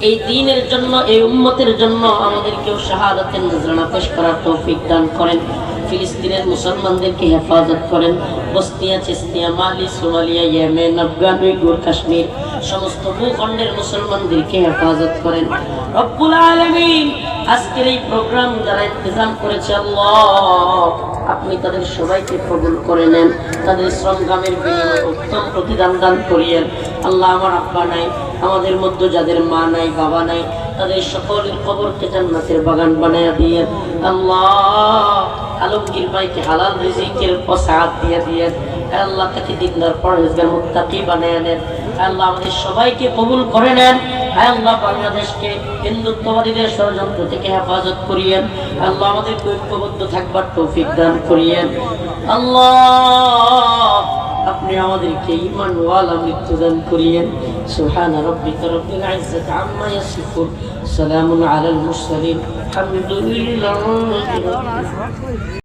এই দিনের জন্য, এই উম্মতের জন্য আমাদেরকেও শাহাদাতের নজরানা পেশ করার তৌফিক দান করেন। ফিলিস্তিনের মুসলমানদেরকে হেফাজত করেন। বস্তিয়া, চেস্তিয়া, Mali, Somalia, Yemen, Afghan Uyghur Kashmir সমস্ত ভূখণ্ডের মুসলমানদেরকে হেফাজত করেন। রব্বুল আলামিন আজকের এই প্রোগ্রাম যারা ইন্তজাম করেছে, আল্লাহ, আপনি তাদের সবাইকে কবুল করে নেন। তাদের সংগ্রামের বিনিময়ে উত্তম প্রতিদান দান করিয়েন। আল্লাহ আমার আব্বা নাই আমাদের মধ্যে যাদের মা নাই, বাবা নাই, তাদের সকলের কবরকে জান্নাতের বাগান বানায়া দিয়ে আল্লাহ আলমগীর ভাইকে হালাল রিজিকের প্রসাদ দিয়ে দিয়ে আল্লাহ তাকে দিনদার পরহেজগার মুত্তাকি বানিয়ে নেন। আল্লাহ আমাদের সবাইকে কবুল করে নেন। আল্লাহ বাংলাদেশকে হিন্দুত্ববাদীদের ষড়যন্ত্র থেকে হেফাজত করিয়েন। আল্লাহ আমাদের ঐক্যবদ্ধ থাকবার তৌফিক দান করিয়েন। আল্লাহ আপনি আমাদেরকে ইমান ওয়ালা মৃত্যু দান করিয়েন সুবহান রাব্বিকা রব্বিল ইজ্জাতি আম্মা ইয়াসিফুন সালামুন আলাল মুরসালিন আলহামদুলিল্লাহ